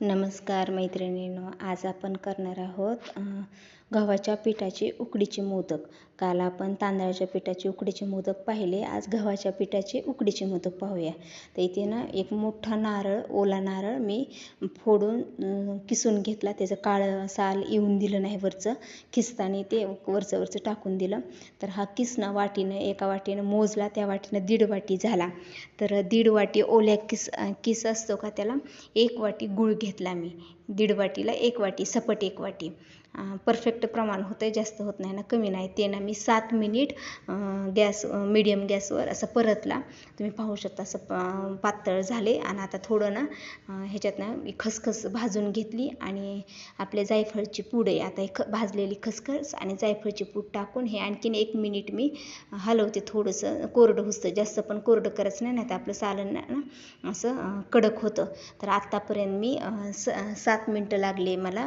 नमस्कार मैत्रिणींनो आज आपण करणार आहोत गव्हाच्या पिठाचे उकडीचे मोदक. काल आपण तांदळाच्या पिठाचे उकडीचे मोदक पाहिले. आज गव्हाच्या पिठाचे उकडीचे मोदक पाहूया. तर इथे ना एक मोठा नारळ ओला नारळ मी फोडून किसून घेतला. त्याचं काळं साल येऊन दिलं नाही वरचं. किसताना ते वरचं वरचं टाकून दिलं. तर हा किसणं वाटीनं एका वाटीनं मोजला त्या वाटीनं दीड वाटी झाला. तर दीड वाटी ओल्या किस किस असतो का त्याला? एक वाटी गुळ घेतला मी. दीड वाटीला एक वाटी सपट एक वाटी. परफेक्ट प्रमाण होतं आहे जास्त होत नाही ना कमी नाही. ते ना मी सात मिनिट गॅस मिडियम गॅसवर असं परतला. तुम्ही पाहू शकता असं पातळ झाले. आणि आता थोडं ना ह्याच्यात ना मी खसखस भाजून घेतली. आणि आपले जायफळची पूड आहे आता एक भाजलेली खसखस आणि जायफळची पूड टाकून हे आणखीन एक मिनिट मी हलवते थोडंसं. कोरडं होतं जास्त पण कोरडं करायचं नाही नाही तर आपलं सालन ना असं कडक होतं. तर आत्तापर्यंत मी स सात मिनटं लागले मला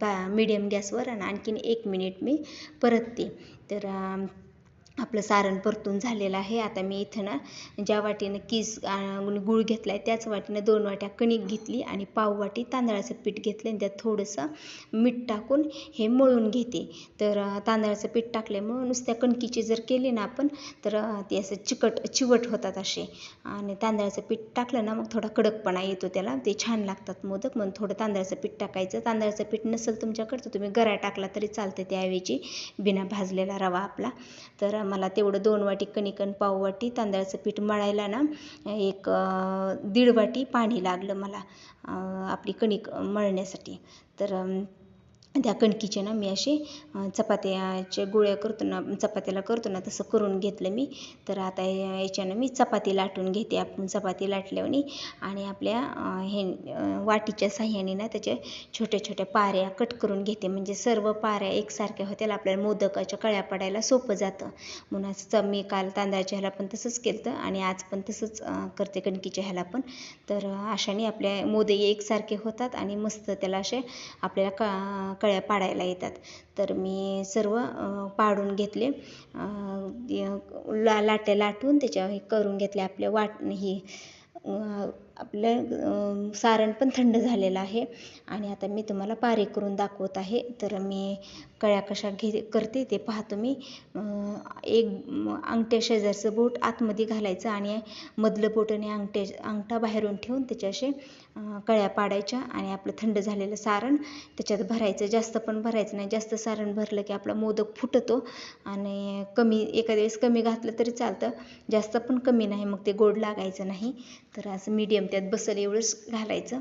बा मिडियम गॅसवर आणि आणखीन एक मिनिट मी परतते. तर आपलं सारण परतून झालेलं आहे. आता मी इथं ना ज्या वाटीनं किस गुळ घेतला आहे त्याच वाटीनं दोन वाट्या कणिक घेतली आणि पाव वाटी तांदळाचं पीठ घेतलं आणि त्यात थोडंसं मीठ टाकून हे मळून घेते. तर तांदळाचं पीठ टाकल्यामुळं नुसत्या कणकीची जर केली ना आपण तर ते असं चिकट चिवट होतात असे. आणि तांदळाचं पीठ टाकलं ना मग थोडा कडकपणा येतो त्याला. ते छान लागतात मोदक म्हणून थोडं तांदळाचं पीठ टाकायचं. तांदळाचं पीठ नसेल तुमच्याकडं तर तुम्ही गरा टाकला तरी चालतं त्याऐवजी बिना भाजलेला रवा आपला. तर मला तेवढं दोन वाटी कणिकण पाव वाटी तांदळाचं पीठ मळायला ना एक दीड वाटी पाणी लागलं मला आपली कणिक मळण्यासाठी. तर त्या कणकीचे ना मी असे चपात्याचे गोळ्या करतो ना चपात्याला करतो ना तसं करून घेतलं मी. तर आता याच्यानं मी चपाती लाटून घेते आपण. चपाती लाटल्याने आणि आपल्या हे वाटीच्या साह्याने ना त्याच्या छोट्या छोट्या पाऱ्या कट करून घेते. म्हणजे सर्व पाऱ्या एकसारख्या होत्या. आपल्याला मोदकाच्या कळ्या पडायला सोपं जातं. म्हणून असं मी काल तांदळाच्या ह्याला पण तसंच केलं आणि आज पण तसंच करते कणकीच्या ह्याला पण. तर अशाने आपल्या मोदक एकसारखे होतात आणि मस्त त्याला असे आपल्याला का कळ्या पाडायला येतात. तर मी सर्व पाडून घेतले. ला लाट्या लाटून त्याच्या हे करून घेतले. आपल्या वाट ही आपलं सारण पण थंड झालेलं आहे. आणि आता मी तुम्हाला पारे करून दाखवत आहे. तर मी कळ्या कशा घे करते ते पाहतो मी. एक अंगठ्या शेजारचं बोट आतमध्ये घालायचं आणि मधलं बोट आणि अंगठ्या अंगठा बाहेरून ठेवून त्याच्याशी कळ्या पाडायच्या आणि आपलं थंड झालेलं सारण त्याच्यात भरायचं. जास्त पण भरायचं नाही. जास्त सारण भरलं की आपला मोदक फुटतो आणि कमी एखाद्या वेळेस कमी घातलं तरी चालतं. जास्त पण कमी नाही. मग ते गोड लागायचं नाही. तर असं मीडियम त्यात बसेल एवढंच घालायचं.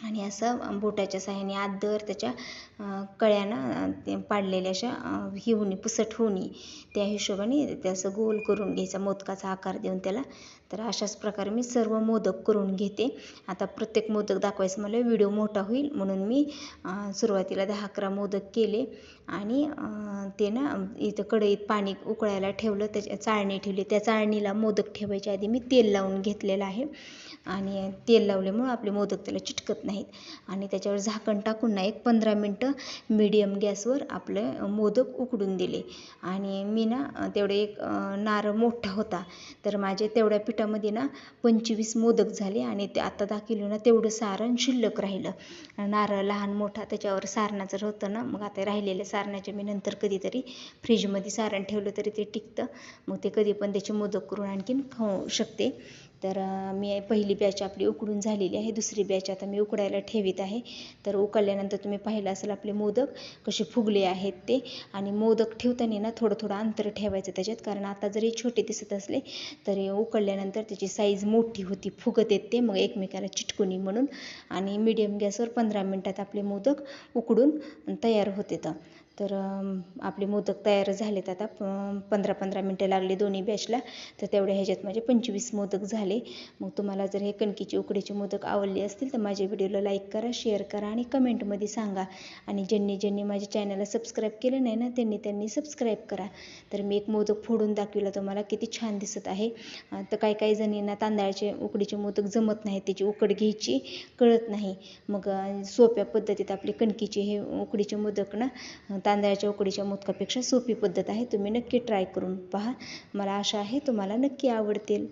आणि असं बोटाच्या साह्याने आदर त्याच्या कळ्यानं ते पाडलेल्या अशा ही पुसट होणी त्या हिशोबाने ते असं गोल करून घ्यायचा मोदकाचा आकार देऊन त्याला. तर अशाच प्रकारे मी सर्व मोदक करून घेते. आता प्रत्येक मोदक दाखवायचं मला व्हिडिओ मोठा होईल म्हणून मी सुरुवातीला दहा अकरा मोदक केले. आणि ते ना इथं कढईत पाणी उकळायला ठेवलं त्याच्या चाळणी ठेवली. त्या चाळणीला मोदक ठेवायच्या आधी मी तेल लावून घेतलेलं आहे. आणि तेल लावल्यामुळं आपले मोदक त्याला चिटकत नाहीत. आणि त्याच्यावर झाकण टाकून ना एक पंधरा मिनटं मिडियम गॅसवर आपलं मोदक उकडून दिले. आणि मी ना तेवढे एक नारळ मोठा होता. तर माझे तेवढ्या पिठामध्ये ना पंचवीस मोदक झाले आणि ते आता दाखिलो ना तेवढं सारण शिल्लक राहिलं. नारळ लहान मोठा त्याच्यावर सारणाचं होतं ना मग आता राहिलेलं सारणाचे मी नंतर कधीतरी फ्रीजमध्ये सारण ठेवलं तरी ते टिकतं. मग ते कधी पण त्याचे मोदक करून आणखीन खाऊ शकते. तर मी पहिली बॅच आपली उकडून झालेली आहे. दुसरी बॅच आता मी उकडायला ठेवीत आहे. तर उकडल्यानंतर तुम्ही पाहिलं असेल आपले मोदक कसे फुगले आहेत ते. आणि मोदक ठेवताना ना थोडं थोडं अंतर ठेवायचं त्याच्यात. कारण आता जरी छोटे दिसत असले तरी उकळल्यानंतर त्याची साईज मोठी होती फुगत येते. मग एकमेकाला चिटकुनी म्हणून. आणि मीडियम गॅसवर पंधरा मिनटात आपले मोदक उकडून तयार होते तर आपले मोदक तयार झालेत आता. पंधरा पंधरा मिनटं लागले दोन्ही बॅचला तर तेवढ्या ह्याच्यात माझे पंचवीस मोदक झाले. मग तुम्हाला जर हे कणकीचे उकडीचे मोदक आवडले असतील तर माझ्या व्हिडिओला लाईक करा शेअर करा आणि कमेंटमध्ये सांगा. आणि ज्यांनी ज्यांनी माझ्या चॅनलला सबस्क्राईब केलं नाही ना त्यांनी त्यांनी सबस्क्राईब करा. तर मी एक मोदक फोडून दाखविला तुम्हाला. किती छान दिसत आहे. तर काही काही जणींना तांदळाचे उकडीचे मोदक जमत नाही त्याची उकड घ्यायची कळत नाही. मग सोप्या पद्धतीत आपले कणकीचे हे उकडीचे मोदक ना तांदळाच्या उकडीच्या मोदकापेक्षा सोपी पद्धत आहे. तुम्ही नक्की ट्राय करून पहा. मला आशा आहे तुम्हाला नक्की आवडतील.